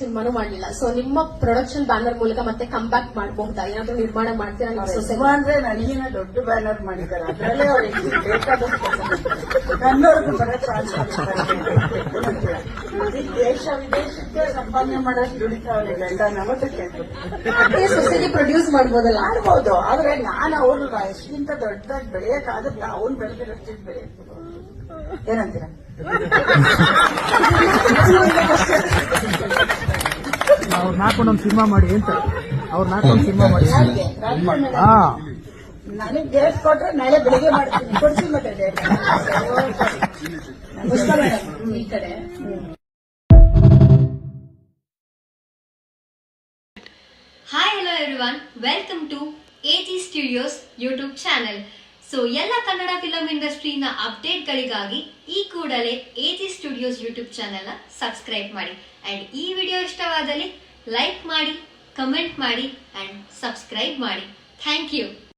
ಸಿನಿಮಾನು ಮಾಡಲಿಲ್ಲ. ಸೊ ನಿಮ್ಮ production banner ಮೂಲಕ ಮತ್ತೆ ಕಮ್ ಬ್ಯಾಕ್ ಮಾಡಬಹುದಾ? ಏನಾದ್ರೂ ನಿರ್ಮಾಣ ಮಾಡ್ತೀರಾ ನಿಮ್ಮ ಸಿನಿಮಾ ಅಂದ್ರೆ ನನಗಿನ ದೊಡ್ಡ ಬ್ಯಾನರ್ ಮಾಡಿದ್ದಾರೆ. ಅದರಲ್ಲೇ ಅವ್ರಿಗೆ ನನ್ನವ್ರಿಗೂ ಬರೋ ಚಾನ್ಸ್ ದೇಶ ವಿದೇಶಕ್ಕೆ ಸಂಪಾದನೆ ಮಾಡೋಷ್ಟು ದುಡಿತಾವ್ರೆ ಗಂಡ ನಮ್ಮದಕ್ಕೆ ಸೊಸೈಟಿ ಪ್ರೊಡ್ಯೂಸ್ ಮಾಡ್ಬೋದಲ್ಲ? ಮಾಡ್ಬೋದು. ಆದ್ರೆ ನಾನು ಅವ್ರು ಎಷ್ಟಿಂತ ದೊಡ್ಡದಾಗಿ ಬೆಳೆಯಕ್ಕಾಗುತ್ತೆ ಅವ್ನು ಬೆಳೆದಿರೋಷ್ಟು ಬೆಳೆಯ ಏನಂತೀರ? ಅವ್ರು ನಾಲ್ಕೊಂಡು ಒಂದು ಸಿನಿಮಾ ಮಾಡಿ ಅಂತ. ಅವ್ರು ನಾಲ್ಕೊಂಡು ಸಿನಿಮಾ ಮಾಡಿ? ಹಾ. ನನಗೆ ಡೇಟ್ ಕೊಟ್ರೆ ನಾಳೆ ಬೆಳಿಗ್ಗೆ ಮಾಡ್ತೀನಿ. ಕೊಡ್ಸಿ ಮತ್ತೆ ಡೇಟ್ ನಮಸ್ಕಾರ ಮೇಡಮ್ ಈ ಕಡೆ. Hi hello everyone welcome to AG studios YouTube channel so ಎಲ್ಲ ಕನ್ನಡ ಫಿಲಂ ಇಂಡಸ್ಟ್ರಿನ ಅಪ್ಡೇಟ್ಗಳಿಗಾಗಿ ಈ ಕೂಡಲೇ ಎಜಿ ಸ್ಟುಡಿಯೋಸ್ ಯೂಟ್ಯೂಬ್ ಚಾನೆಲ್ನ ಸಬ್ಸ್ಕ್ರೈಬ್ ಮಾಡಿ. ಅಂಡ್ ಈ ವಿಡಿಯೋ ಇಷ್ಟವಾದಲ್ಲಿ ಲೈಕ್ ಮಾಡಿ ಕಮೆಂಟ್ ಮಾಡಿ ಅಂಡ್ ಸಬ್ಸ್ಕ್ರೈಬ್ ಮಾಡಿ. Thank you